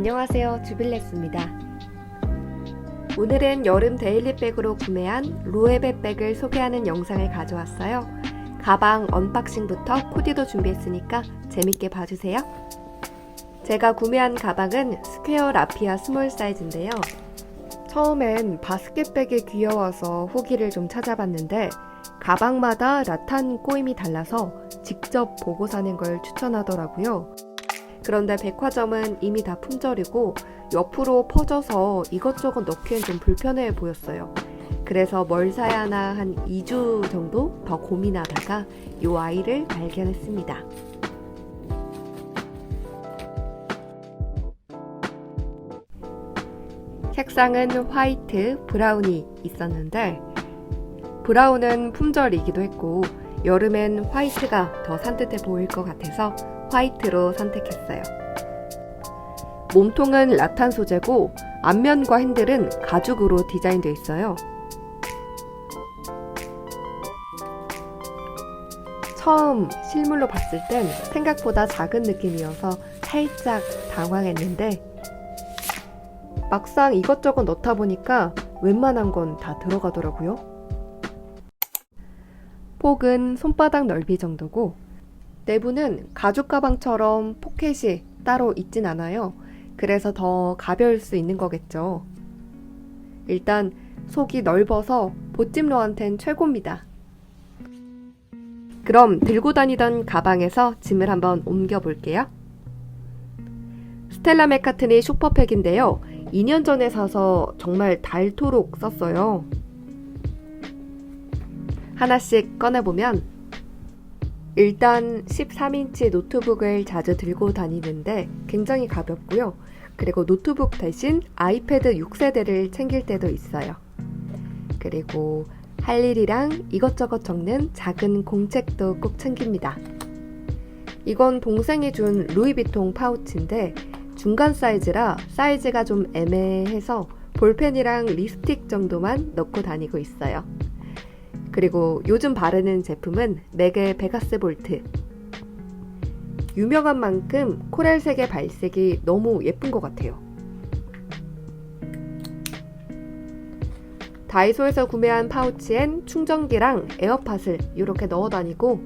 안녕하세요. 주빌레스입니다. 오늘은 여름 데일리백으로 구매한 로에베 백을 소개하는 영상을 가져왔어요. 가방 언박싱부터 코디도 준비했으니까 재밌게 봐주세요. 제가 구매한 가방은 스퀘어 라피아 스몰 사이즈인데요. 처음엔 바스켓백이 귀여워서 후기를 좀 찾아봤는데 가방마다 라탄 꼬임이 달라서 직접 보고 사는 걸 추천하더라고요. 그런데 백화점은 이미 다 품절이고 옆으로 퍼져서 이것저것 넣기엔 좀 불편해 보였어요. 그래서 뭘 사야 하나 한 2주 정도 더 고민하다가 이 아이를 발견했습니다. 색상은 화이트, 브라운이 있었는데 브라운은 품절이기도 했고 여름엔 화이트가 더 산뜻해 보일 것 같아서 화이트로 선택했어요. 몸통은 라탄 소재고 앞면과 핸들은 가죽으로 디자인되어 있어요. 처음 실물로 봤을 땐 생각보다 작은 느낌이어서 살짝 당황했는데 막상 이것저것 넣다 보니까 웬만한 건 다 들어가더라고요. 폭은 손바닥 넓이 정도고 내부는 가죽 가방처럼 포켓이 따로 있진 않아요. 그래서 더 가벼울 수 있는 거겠죠. 일단 속이 넓어서 보찜러한텐 최고입니다. 그럼 들고 다니던 가방에서 짐을 한번 옮겨 볼게요. 스텔라 맥카트니 슈퍼팩인데요. 2년 전에 사서 정말 닳도록 썼어요. 하나씩 꺼내보면 일단 13인치 노트북을 자주 들고 다니는데 굉장히 가볍고요. 그리고 노트북 대신 아이패드 6세대를 챙길 때도 있어요. 그리고 할 일이랑 이것저것 적는 작은 공책도 꼭 챙깁니다. 이건 동생이 준 루이비통 파우치인데 중간 사이즈라 사이즈가 좀 애매해서 볼펜이랑 립스틱 정도만 넣고 다니고 있어요. 그리고 요즘 바르는 제품은 맥의 베가스 볼트. 유명한 만큼 코랄색의 발색이 너무 예쁜 것 같아요. 다이소에서 구매한 파우치엔 충전기랑 에어팟을 이렇게 넣어 다니고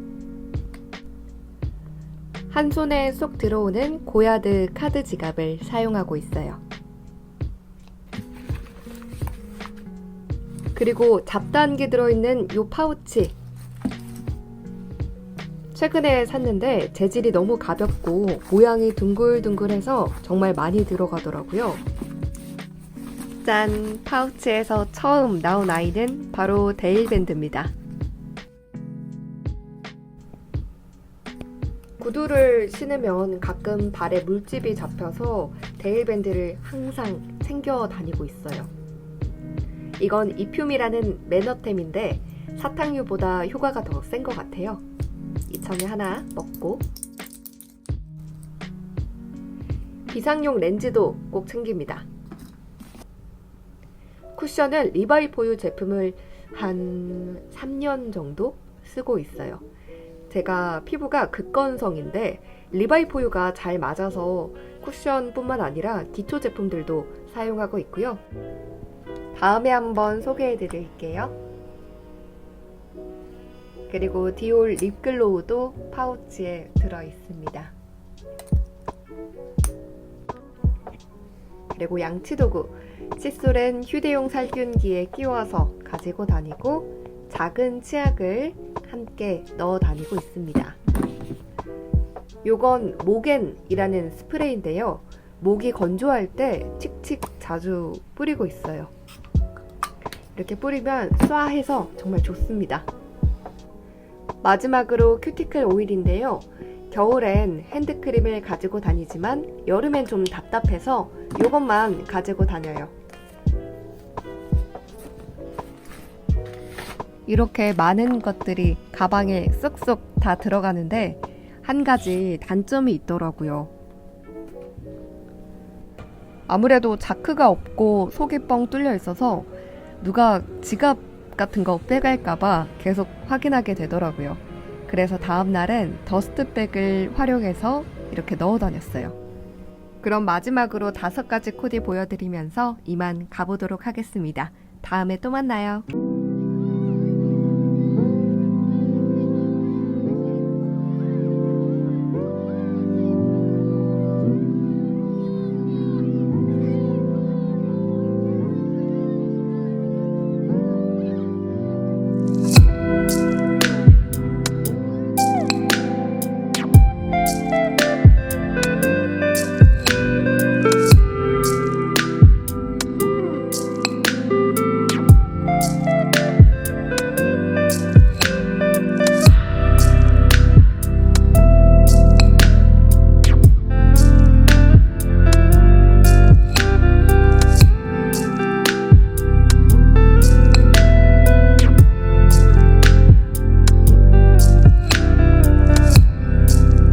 한 손에 쏙 들어오는 고야드 카드 지갑을 사용하고 있어요. 그리고 잡다한 들어있는 이 파우치. 최근에 샀는데 재질이 너무 가볍고 모양이 둥글둥글해서 정말 많이 들어가더라고요. 짠! 파우치에서 처음 나온 아이는 바로 데일밴드입니다. 구두를 신으면 가끔 발에 물집이 잡혀서 데일밴드를 항상 챙겨 다니고 있어요. 이건 이듐이라는 매너템인데 사탕류보다 효과가 더 센 것 같아요. 이참에 하나 먹고 비상용 렌즈도 꼭 챙깁니다. 쿠션은 리바이 포유 제품을 한 3년 정도 쓰고 있어요. 제가 피부가 극건성인데 리바이 포유가 잘 맞아서 쿠션뿐만 아니라 기초 제품들도 사용하고 있고요. 다음에 한번 소개해 드릴게요. 그리고 디올 립글로우도 파우치에 들어 있습니다. 그리고 양치도구, 칫솔은 휴대용 살균기에 끼워서 가지고 다니고 작은 치약을 함께 넣어 다니고 있습니다. 요건 모겐이라는 스프레이인데요. 목이 건조할 때 칙칙 자주 뿌리고 있어요. 이렇게 뿌리면 쏴 해서 정말 좋습니다. 마지막으로 큐티클 오일인데요. 겨울엔 핸드크림을 가지고 다니지만 여름엔 좀 답답해서 이것만 가지고 다녀요. 이렇게 많은 것들이 가방에 쏙쏙 다 들어가는데 한 가지 단점이 있더라고요. 아무래도 자크가 없고 속이 뻥 뚫려 있어서 누가 지갑 같은 거 빼갈까봐 계속 확인하게 되더라고요. 그래서 다음날은 더스트백을 활용해서 이렇게 넣어 다녔어요. 그럼 마지막으로 다섯 가지 코디 보여드리면서 이만 가보도록 하겠습니다. 다음에 또 만나요.